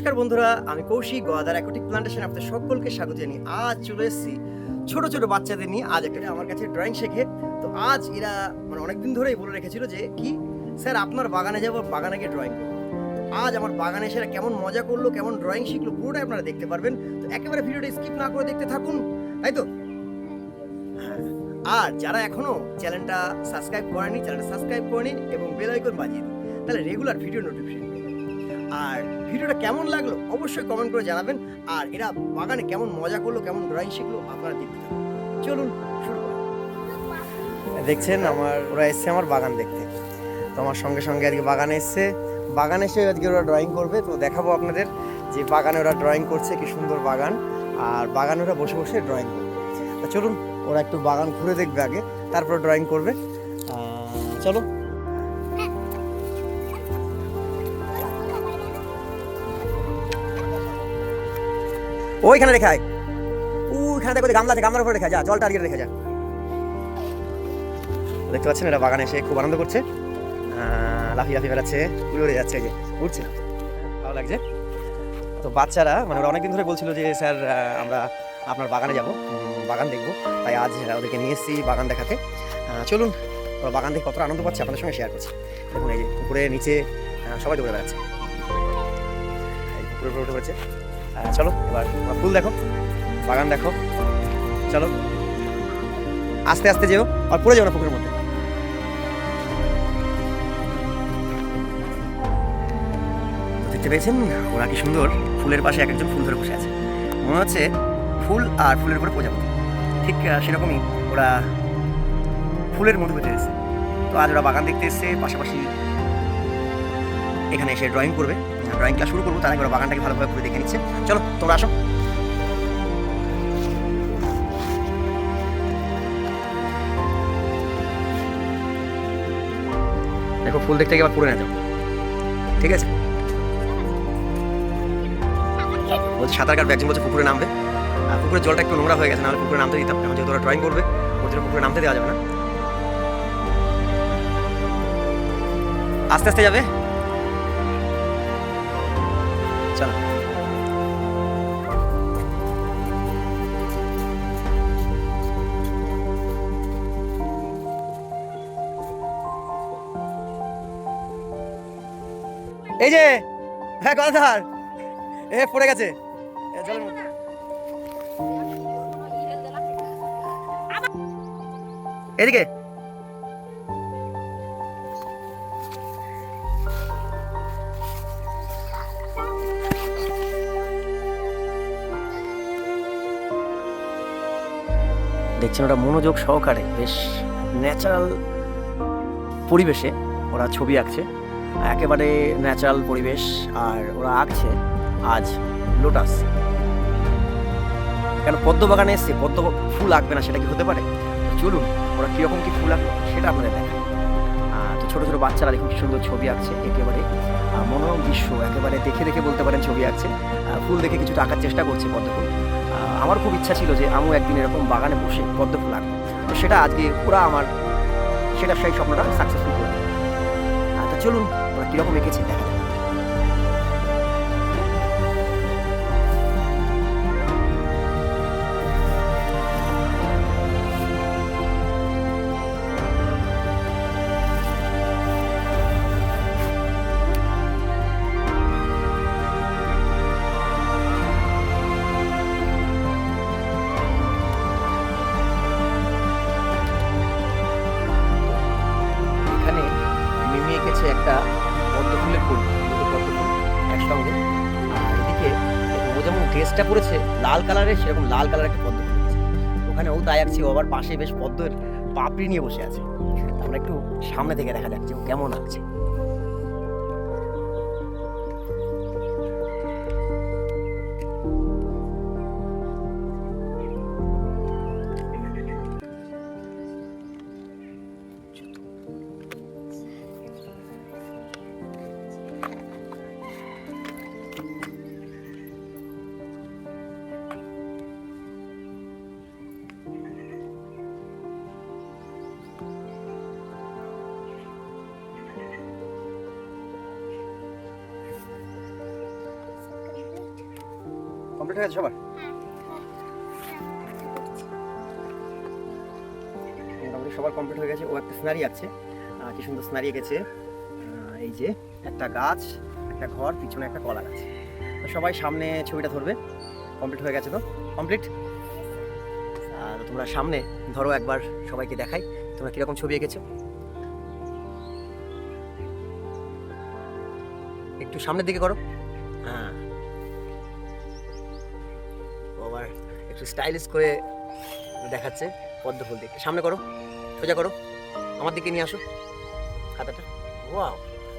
নমস্কার বন্ধুরা, আমি কৌশিক গোয়াদার অ্যাকোটিক প্লান্টেশন আপনাদের সকলকে স্বাগত জানিয়ে আজ চলে এসেছি ছোট ছোট বাচ্চাদের নিয়ে। আজ একটা আমার কাছে ড্রয়িং শেখে। তো আজ এরা মানে অনেকদিন ধরেই বলে রেখেছিল যে, কি? স্যার, আপনার বাগানে যাব, বাগানে গিয়ে ড্রয়িং করব। আজ আমার বাগানে এসে কেমন মজা করল, কেমন ড্রয়িং শিখলো, পুরোটাই আপনারা দেখতে পারবেন। তো একেবারে ভিডিওটা স্কিপ না করে দেখতে থাকুন, তাই তো। আর যারা এখনও চ্যানেলটা সাবস্ক্রাইব করেনি চ্যানেলটা সাবস্ক্রাইব করে নিন এবং বেল আইকন বাজিয়ে দিন। তাহলে রেগুলার ভিডিও নোটিফিকেশন আর ভিডিওটা কেমন লাগল অবশ্যই কমেন্ট করে জানাবেন। আর এরা বাগানে কেমন মজা করল, কেমন ড্রয়িং শিখলো, আপনারা দেখতে চলুন শুরু দেখছেন আমার, ওরা এসছে আমার বাগান দেখতে। তো আমার সঙ্গে সঙ্গে আজকে বাগানে এসছে। বাগানে এসে আজকে ওরা ড্রয়িং করবে। তো দেখাবো আপনাদের যে বাগানে ওরা ড্রয়িং করছে, কি সুন্দর বাগান। আর বাগানে ওরা বসে বসে ড্রয়িং করবে। তো চলুন, ওরা একটু বাগান ঘুরে দেখবে আগে, তারপর ড্রয়িং করবে। চলো। ওইখানে রেখে আয়। ওইখানে দেখো গামলা আছে গামলার উপরে রেখে যা জলটা আগে রেখে যা। দেখতে পাচ্ছেন এটা বাগানে এসে খুব আনন্দ করছে। আহ, লাফিয়ে লাফিয়ে বেড়াচ্ছে উড়ে উড়ে যাচ্ছে যে উঠছে ভালো লাগছে। তো বাচ্চারা মানে ওরা অনেকদিন ধরে বলছিল যে স্যার আমরা আপনার বাগানে যাব বাগান দেখব। তাই আজ ওদেরকে নিয়ে এসেছি বাগান দেখাতে। চলুন ওরা বাগান দেখে কতটা আনন্দ পাচ্ছে আপনাদের সঙ্গে শেয়ার করছি। দেখুন এই যে পুকুরে নিচে সবাই দৌড়ে বেড়াচ্ছে। পুকুরে উপরে উঠে আহ, চলো, এবার ফুল দেখো, বাগান দেখো, চলো। আস্তে আস্তে যেও, আর পড়ে যাও না পুকুরের মধ্যে। দেখতে পেয়েছেন? ওরা কি সুন্দর? ফুলের পাশে এক একজন ফুল ধরে বসে আছে। মনে হচ্ছে ফুল আর ফুলের উপরে প্রজাপতি। ঠিক সেরকমই ওরা ফুলের মধ্যে পেতে এসেছে। তো আজ ওরা বাগান দেখতে এসেছে, পাশাপাশি এখানে এসে ড্রয়িং করবে। ড্রয়িং ক্লাস শুরু করব, তার আগে বাগানটাকে ভালোভাবে ঘুরে দেখে নিচ্ছে। চলো, তোমরা আসো। দেখো, ফুল দেখতে গিয়ে পুরে না যাও। ঠিক আছে? বলছে, সাঁতার কাটবে, একজন বলছে, পুকুরে নামবে। আর পুকুরের জলটা একটু নোংরা হয়ে গেছে, নাহলে পুকুরে নামতে দিতাম এখন যেহেতু ওরা ড্রয়িং করবে ওর জন্য পুকুরে নামতে দেওয়া যাবে না। আস্তে আস্তে যাবে? চলো। এই যে হ্যাঁ গদাধর। এ পড়ে গেছে। এদিকে। দেখছেন ওরা মনোযোগ সহকারে বেশ ন্যাচারাল পরিবেশে ওরা ছবি আঁকছে। একেবারে ন্যাচারাল পরিবেশ আর ওরা আঁকছে আজ লোটাস কেন পদ্ম বাগানে এসছে? পদ্ম ফুল আঁকবে না সেটা কি হতে পারে? চলুন ওরা কীরকম কি ফুল আঁকলো সেটা আপনাদের আহ, তো ছোটো ছোটো বাচ্চারা দেখুন সুন্দর ছবি আঁকছে একেবারে। মনোরম দৃশ্য একেবারে দেখে দেখে বলতে পারেন ছবি আঁকছে। ফুল দেখে কিছুটা আঁকার চেষ্টা করছে পদ্ম ফুল। আহ, আমার খুব ইচ্ছা ছিল যে আমিও একদিন এরকম বাগানে বসে পদ্ম ফুল আঁকবো। তো সেটা আজকে ওরা আমার, সেটা সেই স্বপ্নটা সাকসেসফুল করে তো চলুন ওরা কীরকম এঁকেছে, দেখা একটা পদ্ম ফুলের ফুল একসঙ্গে। আর এদিকে ও যেমন ড্রেসটা পরেছে, লাল কালারের, সেরকম লাল কালার একটা পদ্ম ফুল ওখানে ও তাই আঁকছে আবার পাশে বেশ পদ্মের পাপড়ি নিয়ে বসে আছে। আমরা একটু সামনে থেকে দেখা যাচ্ছে ও কেমন আঁকছে কমপ্লিট হয়ে গেছে সবার সবার কমপ্লিট হয়ে গেছে। ও একটা সিনারি আছে কি সুন্দর সিনারি আহ, এই যে একটা গাছ একটা ঘর পিছনে একটা কলা গাছ। তো সবাই সামনে ছবিটা ধরবে। কমপ্লিট হয়ে গেছে তো? কমপ্লিট? তো তোমরা সামনে ধরো একবার সবাইকে দেখাই। তোমরা কীরকম ছবি এঁকেছো? একটু সামনের দিকে করো। হ্যাঁ। আবার একটু স্টাইলিশ করে দেখাচ্ছে পদ্ম ফুল দিকে সামনে করো, সোজা করো, আমার দিকে নিয়ে আসো। খাতাটা। ওয়াও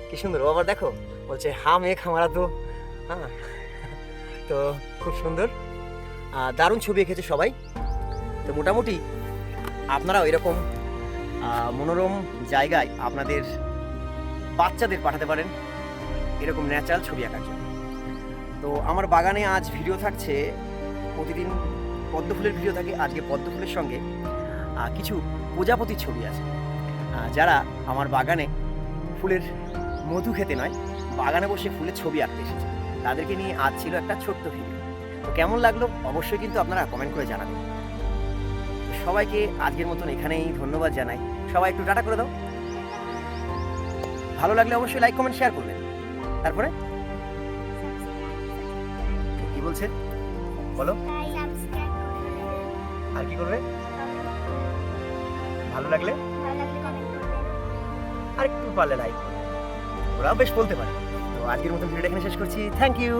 কি সুন্দর। আবার দেখো, বলছে, হা, মেঘ হামারা তো। হ্যাঁ। তো খুব সুন্দর। দারুণ ছবি এঁকেছে সবাই। তো মোটামুটি আপনারাও এরকম মনোরম জায়গায় আপনাদের বাচ্চাদের পাঠাতে পারেন এরকম ন্যাচারাল ছবি আঁকার জন্য। তো আমার বাগানে আজ ভিডিও থাকছে প্রতিদিন পদ্ম ফুলের ভিডিও থাকে, আজকে পদ্ম ফুলের সঙ্গে কিছু প্রজাপতির ছবি আছে। যারা আমার বাগানে ফুলের মধু খেতে নয়, বাগানে বসে ফুলের ছবি আঁকতে এসেছে। তাদেরকে নিয়ে আজ ছিল একটা ছোট্ট ভিডিও। তো কেমন লাগল? অবশ্যই কিন্তু আপনারা কমেন্ট করে জানাবেন। সবাইকে আজকের মতন এখানেই ধন্যবাদ জানাই। সবাই একটু টাটা করে দাও। ভালো লাগলে অবশ্যই লাইক কমেন্ট শেয়ার করবেন। তারপরে? কি বলছে? বলো। আর কি করবে? ভালো লাগলে? আর একটু পারলে লাইক ওরা বেশ বলতে পারে। তো আজকের মতো ভিডিওটা এখানে শেষ করছি। Thank you